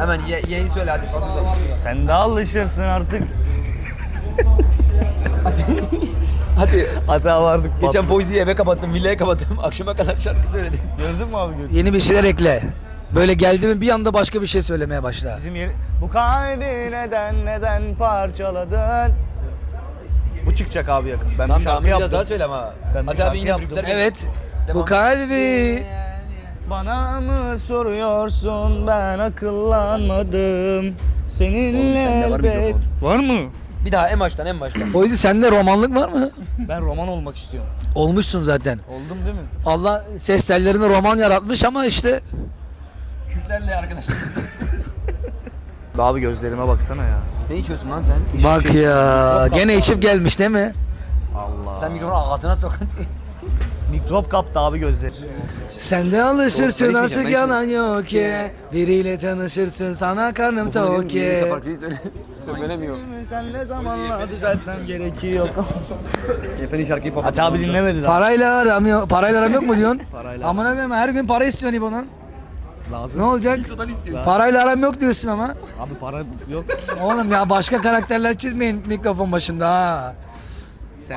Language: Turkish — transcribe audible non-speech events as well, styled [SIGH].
Hemen ye, yeğeni söyle hadi fazla uzatma. Sen de alışırsın artık. Hadi. Hata vardık. Geçen Poezi'yi eve kapattım, villaya kapattım. [LAUGHS] Akşama kadar şarkı söyledim. Gördün mü abi gözü? Yeni bir şeyler ekle. Böyle geldi mi bir anda başka bir şey söylemeye başla. Bizim yeri... Bu kalbi neden neden parçaladın? Bu çıkacak abi yakın. Ben Lan bir şarkı devamını biraz yaptım. daha söyle ama. Ben Hadi abi yine yaptım. Evet. Devam. Bu kalbi Bana mı soruyorsun ben akıllanmadım. Seninle Oğlum var elbet... Var mı? Bir daha en baştan en baştan. [LAUGHS] Poezi sende romanlık var mı? Ben roman olmak istiyorum. Olmuşsun zaten. Oldum değil mi? Allah ses tellerine roman yaratmış ama işte Kürklerle arkadaşlar. [LAUGHS] Abi gözlerime baksana ya. ne içiyorsun lan sen? bak ya gene içip gelmiş değil mi? Allah. Sen mikrofonu ağzına sok. Mikrop kaptı abi gözleri. Sen de alışırsın Doğru, artık yalan yok ki. Biriyle tanışırsın sana karnım tok ki. Söyle. [LAUGHS] Söylenemiyor. Sen ne zamanla düzeltmem gerekiyor. [LAUGHS] Efendim şarkıyı papat. Ati abi dinlemedi daha. Parayla aram yok, parayla aram yok mu diyorsun? [LAUGHS] Parayla Amına koyayım her gün para istiyorsun İbo'dan. Lazım. Ne olacak? Parayla aram yok diyorsun ama. Abi para yok. Oğlum ya başka karakterler çizmeyin mikrofon başında ha.